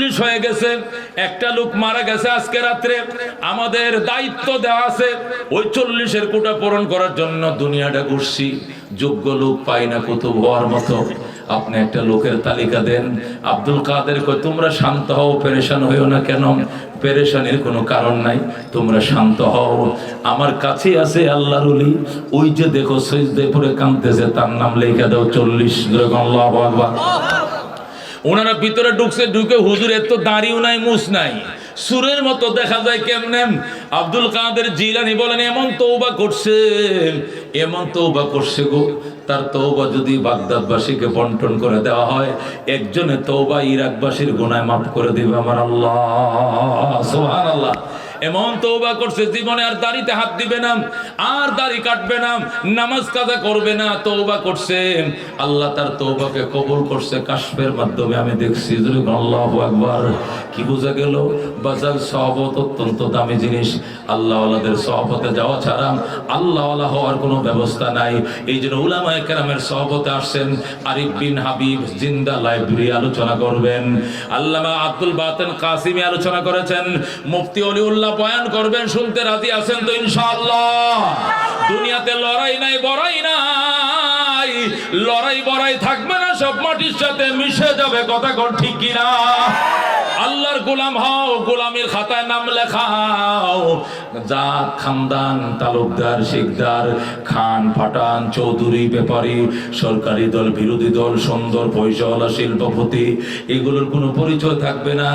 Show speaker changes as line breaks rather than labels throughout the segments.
চল্লিশ হয়ে গেছে, একটা লোক মারা গেছে আজকে রাত্রে। আমাদের দায়িত্ব দেওয়া আছে, ওই চল্লিশের কোটা পূরণ করার জন্য দুনিয়াটা ঘুরছি। যোগ্য লোক পাই না কত হওয়ার মতো। আপনি একটা লোকের তালিকা দেন। আব্দুল কাদের কয়, তোমরা শান্ত হও, পেরেশান হইও না কেন? পেরেশানির কোনো কারণ নাই। তোমরা শান্ত হও। আমার কাছে আছে আল্লাহ ওলি। ওই যে দেখো, সৈজদে পরে কাঁদতেছে, তার নাম লেখা দাও চল্লিশ। ওনারা ভিতরে ঢুকছে, ঢুকে হুজুর এত দাঁড়িও নাই মুস নাই। সুরের মতো দেখা যায় কেমনে? আব্দুল কাদের জিলানি বলেন, এমন তৌবা করছে, এমন তৌবা করছে গো। তার তৌবা যদি বাগদাদবাসীকে বন্টন করে দেওয়া হয়, একজনে তৌবা ইরাকবাসীর গোনায় মাফ করে দিবে আমার আল্লাহ। সুবহানাল্লাহ। এমন তৌবা করছে, জীবনে আর দাড়িতে হাত দিবে না, আর দাড়ি কাটবে না, নামাজ কাজা করবে না তৌবা করছে। আল্লাহ তার তৌবাকে কবুল করছে কাশ্মের মাধ্যমে, আমি দেখছি আল্লাহ একবার কি বোঝা গেল? বাজার সহবত অত্যন্ত দামি জিনিস। আল্লাহ আল্লাহদের সহবতে যাওয়া ছাড়া আল্লাহ আল্লাহ হওয়ার কোনো ব্যবস্থা নাই। এই জন্য উলামায়ে কেরামের সহবতে আসছেন আরিফ বিন হাবিব জিন্দা লাইব্রেরি আলোচনা করবেন। আল্লামা আব্দুল বাতেন কাসিমি আলোচনা করেছেন। মুফতি অলিউল্লাহ বয়ান করবেন, শুনতে রাজি আছেন তো ইনশাআল্লাহ? দুনিয়াতে লড়াই নাই, বড়াই নাই। লড়াই বড়াই থাকবে না, সব মাটির সাথে মিশে যাবে, কথা কোন ঠিক কিনা? আল্লাহর গোলাম হও, গোলামের খাতায় নাম লেখাও জাত, খানদান, তালুকদার, শিকদার, খান, ফাটান, চৌধুরী, ব্যাপারী, সরকারি দল, বিরোধী দল, সুন্দর পয়সাওয়ালা শিল্পপতি, এগুলোর কোনো পরিচয় থাকবে না।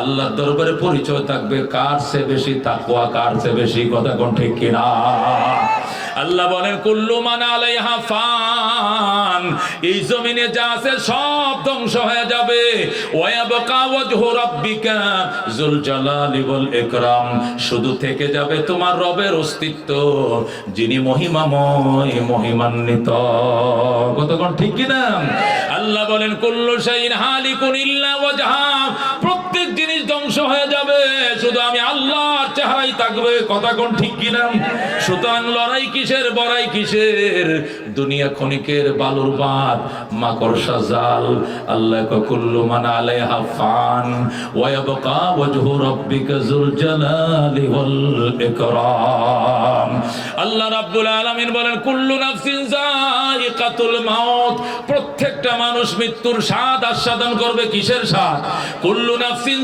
আল্লাহর দরবারে পরিচয় থাকবে, কার সে বেশি তাকওয়া, কার সে বেশি কথা কোন ঠিক কিনা। আল্লাহ বলেন, কুল্লু মান আলাইহা ফান। এই জমিনে যা আছে সব ধ্বংস হয়ে যাবে। ওয়ায়াবকা ওয়াজহু রাব্বিকা যুল জালালি ওয়াল ইকরাম। শুধু থেকে যাবে তোমার রবের অস্তিত্ব, যিনি মহিমাময়, মহিমান্বিত। কতক্ষণ ঠিক কি না আল্লাহ বলেন, কুল্লু শাইইন হালিকুন ইল্লা ওয়াজহা। জিনিস ধ্বংস হয়ে যাবে। শুধু আমি আল্লাহর চেহারাই থাকবে, কথা কোন ঠিক কিনা? সুতরাং লড়াই কিসের, বড়াই কিসের? দুনিয়া ক্ষণিকের বালুর বাদ মাকড়সা জাল। আল্লাহ কুল্লু মান আলাইহা ফান ওয়া ইয়াবকা ওয়াজহু রাব্বিকা যুল জালালি ওয়াল ইকরাম। আল্লাহ রাব্বুল আলামিন বলেন, কুল্লু নাফসিন যায়িকাতুল মাউত। প্রত্যেকটা মানুষ মৃত্যুর স্বাদ আস্বাদন করবে কিসের স্বাদ? কুল্লু নাফসিন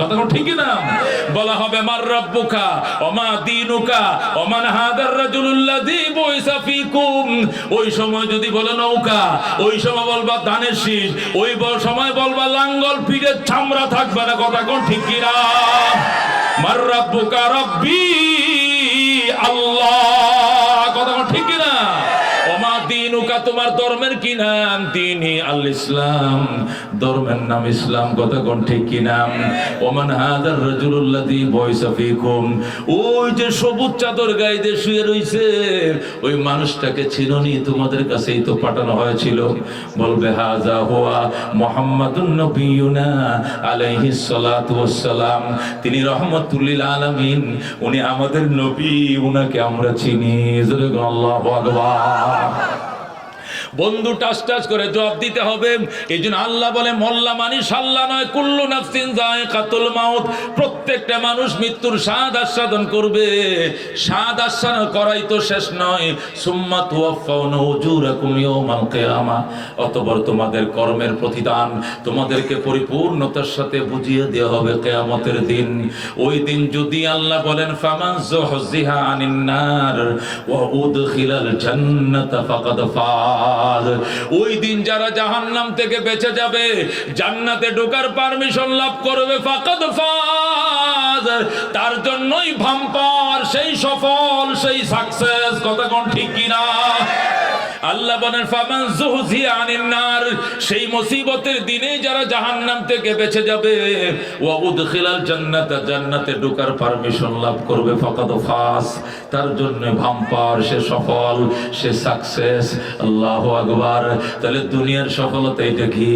কথা ঠিক না বলা হবে মার রব্বুকা, ওমা দিনুকা ওমান হাদার রাজুলুল্লাযী বুইসা ফিকুম। ওই সময় যদি বলে, নৌকা, ওই সময় বলবা ধানের শীষ, ওই সময় বলবা লাঙ্গল, পিঠের চামড়া থাকবে না। কথা কোন ঠিক কিনা? মার রব্বুকা, রব্বি আল্লাহ কথা কোন ঠিক কিনা ওমা দিনুকা তোমার ধর্মের কি নাম তিনি আল ইসলাম। ধর্মের নাম ইসলাম, কথা কোন ঠিক কি নাম ওমান হাদার রাজুলুল্লাযী বয়সা ফিকুম। ওই যে সবুজ চাদর গায়ে দিয়ে শুয়ে রইছে, ওই মানুষটাকে চিননি তোমাদের কাছেই তো পাঠানো হয়েছিল। বলবে, হাজা হুয়া মুহাম্মাদুন নবিয়ুনা আলাইহিস সালাতু ওয়াস সালাম তিনি রহমাতুল্লিল আলামিন, উনি আমাদের নবী, উনাকে আমরা চিনি। জোরে আল্লাহু আকবার। বন্ধু টাস টাস করে জবাব দিতে হবে। এই জন্য আল্লাহ বলে, মল্লা মানি সাল্লা নয়, কুল্লু নাফসিন যায় কাতুল মাউত। প্রত্যেকটা মানুষ মৃত্যুর স্বাদ আস্বাদন করবে। স্বাদ আস্বাদন করাই তো শেষ নয়। সুম্মা তুয়াফাউনা উজুরাকুম ইয়াউমাল কিয়ামা। অতঃপর তোমাদের কর্মের প্রতিদান তোমাদেরকে পরিপূর্ণতার সাথে বুঝিয়ে দেওয়া হবে কিয়ামতের দিন। ওই দিন যদি আল্লাহ বলেন, ফামান যুহজিহা আনিন নার ওয়া উদখিলাল জান্নাতা ফাকাদ ফাজ ওই দিন যারা জাহান্নাম থেকে বেঁচে যাবে, জান্নাতে ঢোকার পারমিশন লাভ করবে ফাকাদ ফাজ। তার জন্যই ভাম্পার, সেই সফল, সেই সাকসেস কথা কোন ঠিক কিনা? আল্লাহ বলেন, ফামান জুহজিয়া আনিন নার সেই মুসিবতের দিনে যারা জাহান্নাম থেকে বেঁচে যাবে, ওয়া উদখিলাল জান্নাতা, জান্নাতে ঢোকার পারমিশন লাভ করবে, ফাকাদ ফাস। তার জন্য ভাম্পার, সে সফল, সে সাকসেস। আল্লাহু আকবার। তাহলে দুনিয়ার সফলতা এটা কি?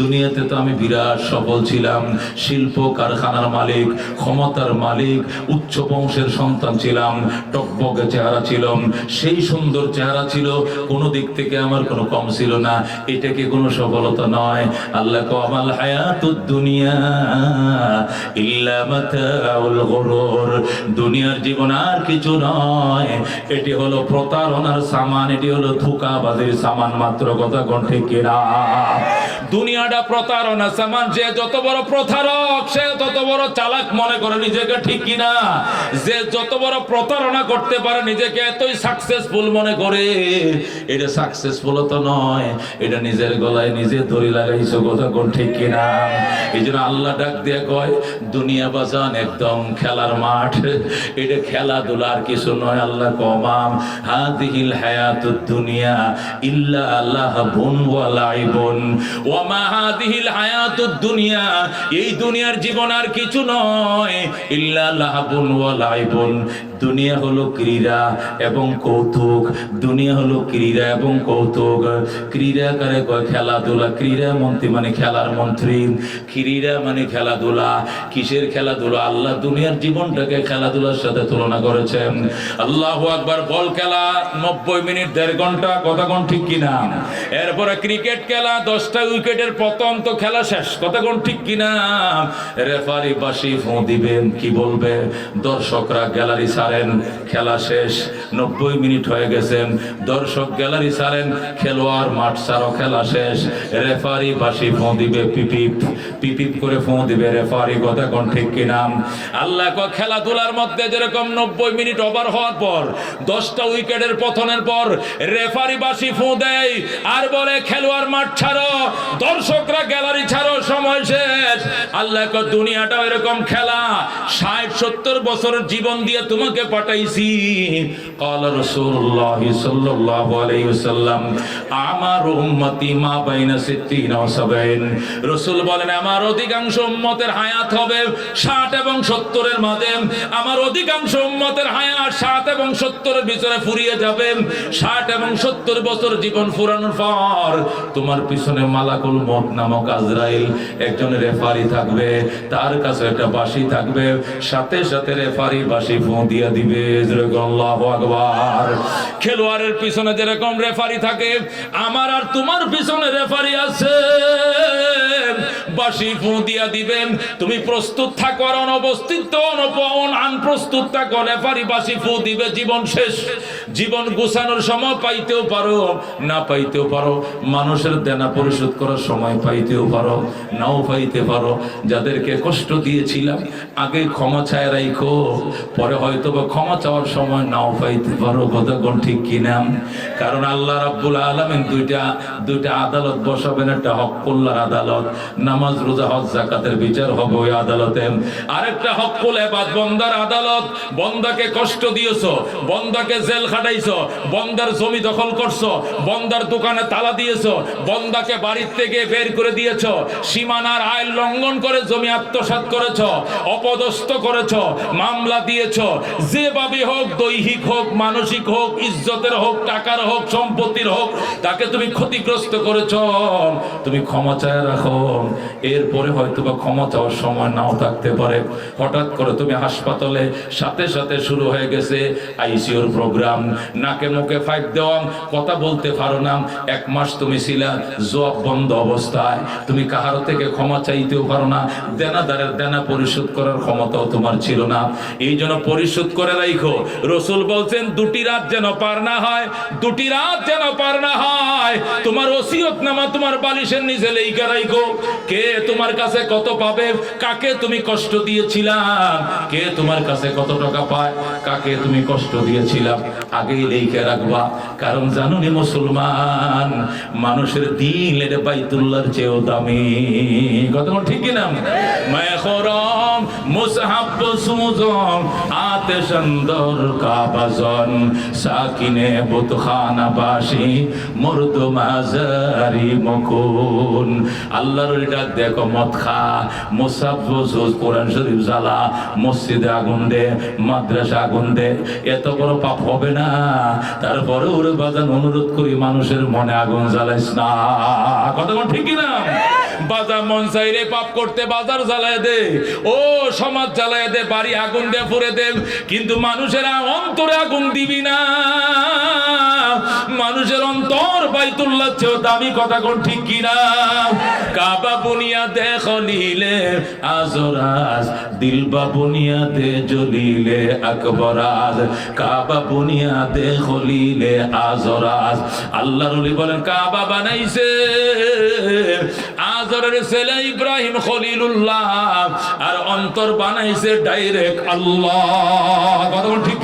দুনিয়াতে তো আমি বিরাট সফল ছিলাম, শিল্প কারখানার মালিক, ক্ষমতার মালিক, উচ্চ বংশের সন্তান ছিলাম টকবকে চেহারা ছিলাম, সেই সুন্দর চেহারা ছিল, কোনো দিক থেকে আমার কোনো কম ছিল না। এটা কি কোনো সফলতা নয়? আল্লাহ কমাল হায়াতুদ দুনিয়া ইল্লা মাতাউল গুরুর। দুনিয়ার জীবন আর কিছু নয়। এটি হলো প্রতারণার সামান, এটি হলো ধোঁকাবাজির সামান। মাত্র কথা কোন ঠিক কিনা? দুনিয়াটা প্রতারণা। সামান, যে যত বড় প্রতারক, সে তত বড় চালাক মনে করে নিজেকে ঠিক কিনা? যে যত বড় প্রতারণা করতে পারে, নিজেকে এতই সাকসেসফুল মনে করে। এটা সাকসেসফুল তো নয়, এটা নিজের গলায় নিজে দড়ি লাগাইছো, কথা কোন ঠিক কিনা? এই জন্য আল্লাহ ডাক দিয়ে কয়, দুনিয়া বাজান একদম খেলার মাঠ। এটা খেলাধুলার কিছু নয়, আল্লাহ কমাম। হাদিহিল হায়াতুদ দুনিয়া ইল্লা আল্লাহ বুন ওয়া লাইবুন। ওয়া মা হাদিহিল হায়াতুদ দুনিয়া এই দুনিয়ার জীবন আর কিছু নয় ইল্লা লাহাবুন ওয়া লাইবুন। দুনিয়া হলো ক্রীড়া এবং কৌতুক। দুনিয়া হলো ক্রীড়া এবং কৌতুক। ক্রীড়া করে কয় খেলাধুলা? ক্রীড়া মন্ত্রী মানে খেলার মন্ত্রী। ক্রীড়া মানে খেলাধুলা। কিসের খেলাধুলা? আল্লাহ দুনিয়ার জীবনটাকে খেলাধুলার সাথে তুলনা করেছেন। আল্লাহ আকবার বল খেলা, নব্বই মিনিট, দেড় ঘণ্টা, কতক্ষণ ঠিক কিনা? এরপরে ক্রিকেট খেলা, দশটা উইকেটের পতন তো খেলা শেষ, কতক্ষণ ঠিক কিনা? রেফারি বাসি ফোঁ দিবেন, কি বলবে? দর্শকরা গ্যালারি সারেন, খেলা শেষ, নব্বই মিনিট হয়ে গেছেন। দর্শক গ্যালারি সারেন, খেলোয়াড় মাঠ সারো, খেলা শেষ। রেফারি বাসি ফোঁ দিবে পিপিপ। পিপিপ করে ফোঁ দিবে রেফারি, কথা কোন ঠিক কিনা আল্লাহ খেলাধুলার মধ্যে যেরকম নব্বই মিনিট ওভার হওয়ার পর, দশটা উইকেটের পতনের পর রেফারি বাসি ফোঁ দেয়, আর বলে, খেলোয়াড় মাঠ ছাড়ো, দর্শকরা গ্যালারি ছাড়ো, সময় শেষ। আল্লাহ কয়, দুনিয়াটাও এরকম খেলা। ষাট, সত্তর বছর জীবন দিয়ে তোমাকে পাঠাইছি। قال رسول الله صلى الله عليه وسلم আমার উম্মতি মা বাইনা 60 ও 70 রাসূল বলেন আমার অধিকাংশ উম্মতের হায়াত হবে 60 এবং 70 এর মাঝে আমার অধিকাংশ উম্মতের হায়াত 60 এবং 70 এর ভিতরে ফুরিয়ে যাবে 60 এবং 70 বছর জীবন ফুরানোর পর তোমার পিছনে মালাকুল মত নামক আজরাইল একজন রেফারি থাকবে তার কাছে একটা বাঁশি থাকবে সাথে সাথে রেফারি বাঁশি ফোঁ দিয়ে দিবে যেরকম আল্লাহু আকবার খেলোয়াড়ের পিছনে যেরকম রেফারি থাকে, আমার আর তোমার পিছনে রেফারি আছে। বাসি ফোঁ দিয়া দিবেন, তুমি প্রস্তুত থাকো আর অনুপস্থিত তো অনুপন, আনপ্রস্তুত থাকো। রেফারি বাসি ফু দিবে, জীবন শেষ। জীবন গুছানোর সময় পাইতেও পারো, না পাইতেও পারো। মানুষের দেনা পরিশোধ করার সময় পাইতেও পারো, নাও পাইতে পারো। যাদেরকে কষ্ট দিয়েছিলাম, আগে ক্ষমা চায় রাইখো, পরে হয়তো বা ক্ষমা চাওয়ার সময় নাও পাইতে পারো কতক্ষণ ঠিক কিনা কারণ আল্লাহ রাব্বুল আলামিন দুইটা দুইটা আদালত বসাবেন, একটা হক কল্যাণ আদালত, নামাজ, রোজা, হজ জাকাতের বিচার হবে ওই আদালতে। আরেকটা হকুল এবাদ, বন্দার আদালত, বন্দাকে কষ্ট দিয়েছ, বন্দাকে জেল খাটাইছো, বন্দার জমি দখল করছ, বন্দার দোকানে তালা দিয়েছ, বন্দাকে বাড়ির থেকে বের করে দিয়েছ, সীমানার আইন লঙ্ঘন করে জমি আত্মসাৎ করেছ, অপদস্থ করেছ, মামলা দিয়েছ, যেভাবে হোক দৈহিক হোক মানসিক হোক, ইজ্জতের হোক, টাকার হোক, সম্পত্তির হোক, তাকে তুমি ক্ষতিগ্রস্ত করেছ, তুমি ক্ষমা চায় রাখো। এরপরে হয়তো বা ক্ষমা চাওয়ার সময় নাও থাকতে পারে। হঠাৎ করে তুমি হাসপাতালে সাথে সাথে শুরু হয়ে গেছে আইসিওর প্রোগ্রাম। নাকে মুখে ফাইট দেওয়া, কথা বলতে পারো না। এক মাস তুমি ছিলা জব বন্ধ অবস্থায়। তুমি কাহারো থেকে ক্ষমা চাইতেও পারো না। দেনাদারের দেনা পরিশোধ করার ক্ষমতাও তোমার ছিল না। এই জন্য পরিশোধ করে রাখো রসুল বলছেন, দুটি রাত যেন পার না হয়, দুটি রাত যেন পার না হয়। তোমার ওসিয়ত নামা তোমার বালিশের নিচে লেইকা রাইগো কে তোমার কাছে কত পাবে, কাকে তুমি কষ্ট দিয়েছিলাম? কে তোমার কাছে কত টাকা পায়, কাকে তুমি কষ্ট দিয়েছিলাম? আগেই লেইকা রাখবা। কারণ জানো নি মুসলমান, মানুষের দিল এর বাইতুল্লার চেয়েও দামি। কত ঠিক কিনা? মায়খরম মুসহাব সুজম আতে সুন্দর কাবাজ কাবাজন সাকিনে বুতখানা বাসি মুর্দ মাজারি মকুন। আল্লাহর ডাক দেখো মদ খা মুসাফ কোরআন শরীফ জ্বালা, মসজিদে আগুন দে, মাদ্রাসা আগুন দে, এত বড় পাপ হবে না। তারপরে ওরে বাজান অনুরোধ করি, মানুষের মনে আগুন জ্বালাইস না। কথা কোন ঠিক না বাজার মন চাইরে পাপ করতে বাজার জ্বালায় দে। ও সমাজ জ্বালায় দে, বাড়ি আগুন দিয়ে পুরে দে। কিন্তু মানুষেরা অন্তরে আগুন দিবি না। মানুষের অন্তর বাইতুল্লাহ চেয়েও দামি কথা কোন ঠিক কিনা? কাবা বুনিয়াদে খলিলে আজরাজ দিলবা বুনিয়াদে জলিলে আকবরাজ কাবা খলিলে আজরাজ আল্লাহর ওলি বলেন, কাবা বানাইছে। আজরের ছেলে ইব্রাহিম খলিলুল্লাহ, আর অন্তর বানাইছে ডাইরেক্ট আল্লাহ। কথা ঠিক?